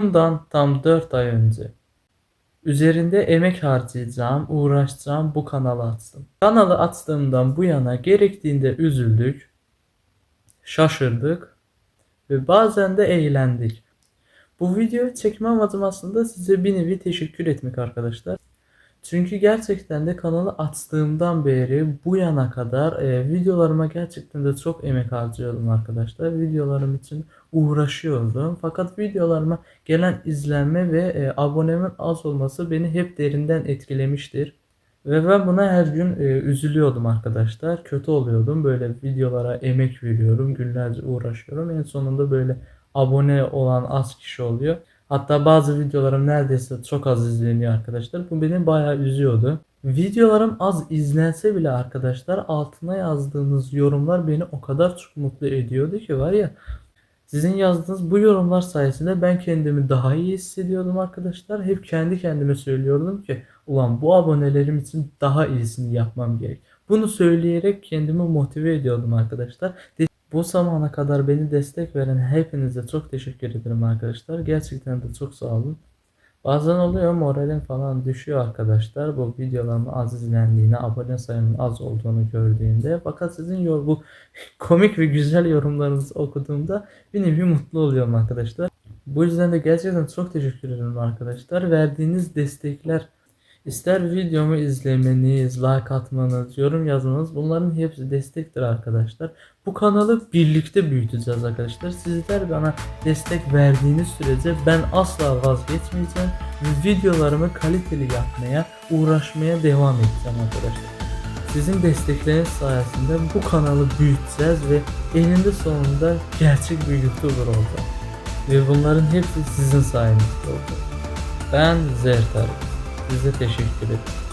Bundan tam 4 ay önce üzerinde emek harcayacağım, uğraşacağım bu kanalı açtım. Kanalı açtığımdan bu yana gerektiğinde üzüldük, şaşırdık ve bazen de eğlendik. Bu videoyu çekme amacım aslında size bir nevi teşekkür etmek arkadaşlar. Çünkü gerçekten de kanalı açtığımdan beri bu yana kadar e, videolarıma gerçekten de çok emek harcıyordum arkadaşlar. Videolarım için uğraşıyordum. Fakat videolarıma gelen izlenme ve e, abonemin az olması beni hep derinden etkilemiştir. Ve ben buna her gün e, üzülüyordum arkadaşlar. Kötü oluyordum. Böyle videolara emek veriyorum. Günlerce uğraşıyorum. En sonunda böyle abone olan az kişi oluyor. Hatta bazı videolarım neredeyse çok az izleniyor arkadaşlar. Bu beni bayağı üzüyordu. Videolarım az izlense bile arkadaşlar altına yazdığınız yorumlar beni o kadar çok mutlu ediyordu ki var ya sizin yazdığınız bu yorumlar sayesinde ben kendimi daha iyi hissediyordum arkadaşlar. Hep kendi kendime söylüyordum ki ulan bu abonelerim için daha iyisini yapmam gerek. Bunu söyleyerek kendimi motive ediyordum arkadaşlar. Bu zamana kadar beni destek veren hepinize çok teşekkür ederim arkadaşlar. Gerçekten de çok sağ olun. Bazen oluyor moralim falan düşüyor arkadaşlar. Bu videolarımın az izlendiğini, abone sayımın az olduğunu gördüğümde. Fakat sizin yor bu komik ve güzel yorumlarınızı okuduğumda bir mutlu oluyorum arkadaşlar. Bu yüzden de gerçekten çok teşekkür ederim arkadaşlar. Verdiğiniz destekler İster videomu izlemeniz, like atmanız, yorum yazmanız bunların hepsi destektir arkadaşlar. Bu kanalı birlikte büyüteceğiz arkadaşlar. Sizler bana destek verdiğiniz sürece ben asla vazgeçmeyeceğim ve videolarımı kaliteli yapmaya, uğraşmaya devam edeceğim arkadaşlar. Sizin destekleriniz sayesinde bu kanalı büyüteceğiz ve eninde sonunda gerçek bir YouTuber olacağım. Ve bunların hepsi sizin sayenizde olacak. Ben Zertar. Size teşekkür ederim.